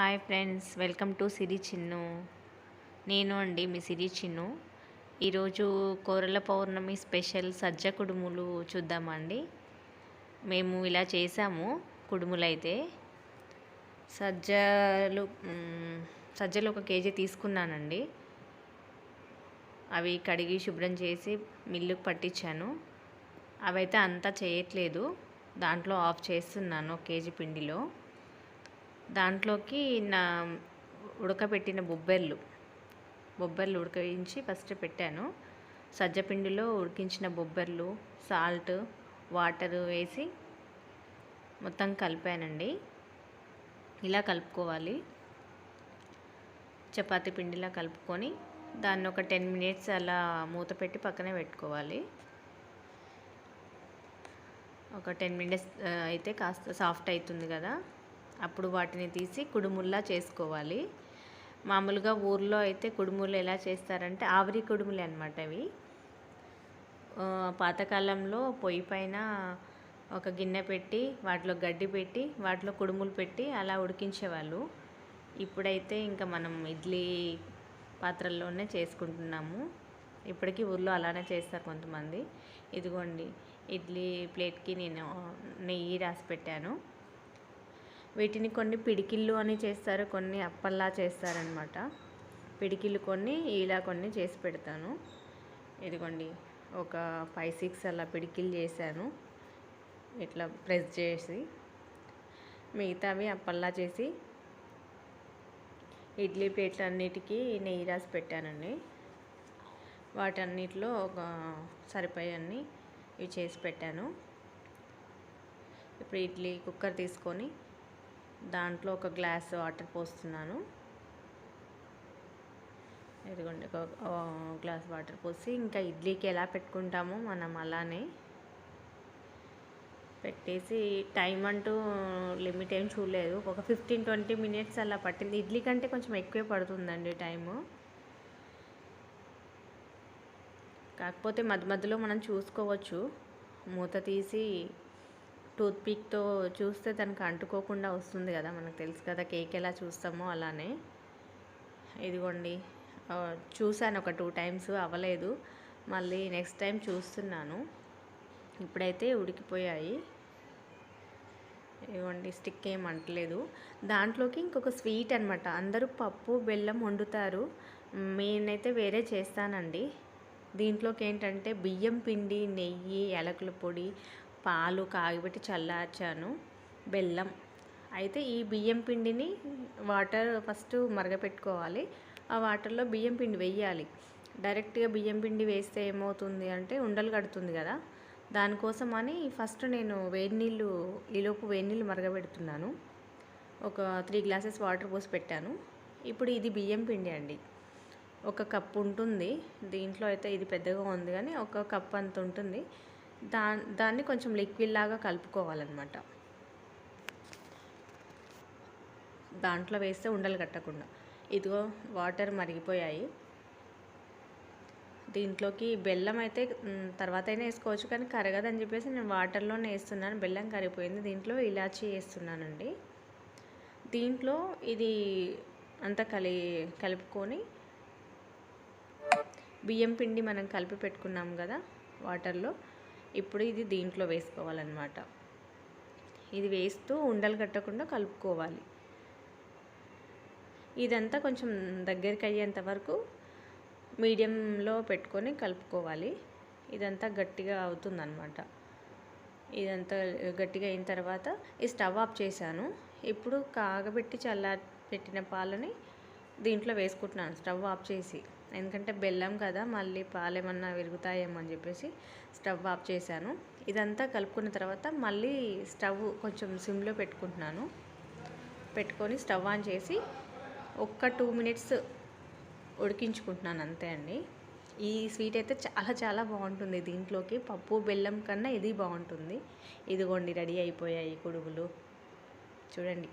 Hi friends welcome to Siri Chinnu. నేను అండి మీ సిరి చిన్ను. ఈరోజు కోరల పౌర్ణమి స్పెషల్ సజ్జ కుడుములు చూద్దామండి. మేము ఇలా చేసాము కుడుములు అయితే సజ్జలు సజ్జలు ఒక కేజీ తీసుకున్నానండి. అవి కడిగి శుభ్రం చేసి మిల్లుకు పట్టించాను. అవైతే అంతా చేయట్లేదు. దాంట్లో ఆఫ్ చేస్తున్నాను ఒక కేజీ పిండిలో. దాంట్లోకి నా ఉడకబెట్టిన బొబ్బెర్లు బొబ్బర్లు ఉడకయించి ఫస్ట్ పెట్టాను. సజ్జపిండిలో ఉడికించిన బొబ్బర్లు సాల్ట్ వాటర్ వేసి మొత్తం కలిపానండి. ఇలా కలుపుకోవాలి. చపాతీ పిండిలా కలుపుకొని దాన్ని ఒక టెన్ మినిట్స్ అలా మూత పెట్టి పక్కనే పెట్టుకోవాలి. ఒక టెన్ మినిట్స్ అయితే కాస్త సాఫ్ట్ అవుతుంది కదా. అప్పుడు వాటిని తీసి కుడుముల్లా చేసుకోవాలి. మామూలుగా ఊర్లో అయితే కుడుములు ఎలా చేస్తారంటే ఆవిరి కుడుములు అనమాట అవి. పాతకాలంలో పొయ్యి పైన ఒక గిన్నె పెట్టి వాటిలో గడ్డి పెట్టి వాటిలో కుడుములు పెట్టి అలా ఉడికించేవాళ్ళు. ఇప్పుడైతే ఇంకా మనం ఇడ్లీ పాత్రల్లోనే చేసుకుంటున్నాము. ఇప్పటికీ ఊర్లో అలానే చేస్తారు కొంతమంది. ఇదిగోండి ఇడ్లీ ప్లేట్కి నేను నెయ్యి రాసి పెట్టాను. వీటిని కొన్ని పిడికిళ్ళు అని చేస్తారు కొన్ని అప్పల్లా చేస్తారనమాట పిడికిళ్ళు కొన్ని ఇలా కొన్ని చేసి పెడతాను. ఇదిగోండి ఒక ఫైవ్ సిక్స్ అలా పిడికిలు చేశాను. ఇట్లా ప్రెస్ చేసి మిగతావి అప్పల్లా చేసి ఇడ్లీ ప్లేట్లు అన్నిటికీ నెయ్యి రాసి పెట్టానండి. వాటన్నిటిలో ఒక సరిపోయన్ని ఇవి చేసి పెట్టాను. ఇప్పుడు ఇడ్లీ కుక్కర్ తీసుకొని దాంట్లో ఒక గ్లాస్ వాటర్ పోస్తున్నాను. ఇదిగోండి ఒక గ్లాస్ వాటర్ పోసి ఇంకా ఇడ్లీకి ఎలా పెట్టుకుంటామో మనం అలానే పెట్టేసి టైం అంటూ లిమిట్ ఏం చూడలేదు. ఒక ఫిఫ్టీన్ ట్వంటీ మినిట్స్ అలా పట్టింది. ఇడ్లీ కంటే కొంచెం ఎక్కువే పడుతుందండి టైము. కాకపోతే మధ్య మధ్యలో మనం చూసుకోవచ్చు. మూత తీసి టూత్పిక్తో చూస్తే దానికి అంటుకోకుండా వస్తుంది కదా మనకు తెలుసు కదా కేక్ ఎలా చూస్తామో అలానే. ఇదిగోండి చూశాను ఒక టూ టైమ్స్ అవ్వలేదు మళ్ళీ నెక్స్ట్ టైం చూస్తున్నాను. ఇప్పుడైతే ఉడికిపోయాయి. ఇవ్వండి స్టిక్ ఏం అంటలేదు. దాంట్లోకి ఇంకొక స్వీట్ అనమాట అందరూ పప్పు బెల్లం వండుతారు. నేనైతే వేరే చేస్తానండి. దీంట్లోకి ఏంటంటే బియ్యం పిండి నెయ్యి యాలకుల పొడి పాలు కాగిపెట్టి చల్లార్చాను బెల్లం. అయితే ఈ బియ్యం పిండిని వాటర్ ఫస్ట్ మరగపెట్టుకోవాలి. ఆ వాటర్లో బియ్యం పిండి వేయాలి. డైరెక్ట్గా బియ్యం పిండి వేస్తే ఏమవుతుంది అంటే ఉండలు కడుతుంది కదా. దానికోసం అని ఫస్ట్ నేను వేడి నీళ్ళు ఈలోపు వేడి నీళ్ళు మరగబెడుతున్నాను. ఒక త్రీ గ్లాసెస్ వాటర్ పోసి పెట్టాను. ఇప్పుడు ఇది బియ్యం పిండి అండి. ఒక కప్ ఉంటుంది. దీంట్లో అయితే ఇది పెద్దగా ఉంది కానీ ఒక కప్ అంత ఉంటుంది. దా దాన్ని కొంచెం లిక్విడ్ లాగా కలుపుకోవాలన్నమాట. దాంట్లో వేస్తే ఉండలు కట్టకుండా. ఇదిగో వాటర్ మరిగిపోయాయి. దీంట్లోకి బెల్లం అయితే తర్వాత అయినా వేసుకోవచ్చు కానీ కరగదని చెప్పేసి నేను వాటర్లోనే వేస్తున్నాను. బెల్లం కరిగిపోయింది. దీంట్లో ఇలాచీ వేస్తున్నానండి. దీంట్లో ఇది అంతా కలి కలుపుకొని బియ్యం పిండి మనం కలిపి పెట్టుకున్నాం కదా వాటర్లో ఇప్పుడు ఇది దీంట్లో వేసుకోవాలన్నమాట. ఇది వేస్తూ ఉండలు కట్టకుండా కలుపుకోవాలి. ఇదంతా కొంచెం దగ్గరికి అయ్యేంత వరకు మీడియంలో పెట్టుకొని కలుపుకోవాలి. ఇదంతా గట్టిగా అవుతుందన్నమాట. ఇదంతా గట్టిగా అయిన తర్వాత ఈ స్టవ్ ఆఫ్ చేశాను. ఇప్పుడు కాగబెట్టి చల్ల పెట్టిన పాలని దీంట్లో వేసుకుంటున్నాను స్టవ్ ఆఫ్ చేసి. ఎందుకంటే బెల్లం కదా మళ్ళీ పాలు ఏమన్నా విరుగుతాయేమో అని చెప్పేసి స్టవ్ ఆఫ్ చేశాను. ఇదంతా కలుపుకున్న తర్వాత మళ్ళీ స్టవ్ కొంచెం సిమ్లో పెట్టుకుంటున్నాను. పెట్టుకొని స్టవ్ ఆన్ చేసి ఒక్క టూ మినిట్స్ ఉడికించుకుంటున్నాను అంతే అండి. ఈ స్వీట్ అయితే చాలా చాలా బాగుంటుంది దీంట్లోకి. పప్పు బెల్లం కన్నా ఇది బాగుంటుంది. ఇదిగోండి రెడీ అయిపోయాయి కొడుగులు చూడండి.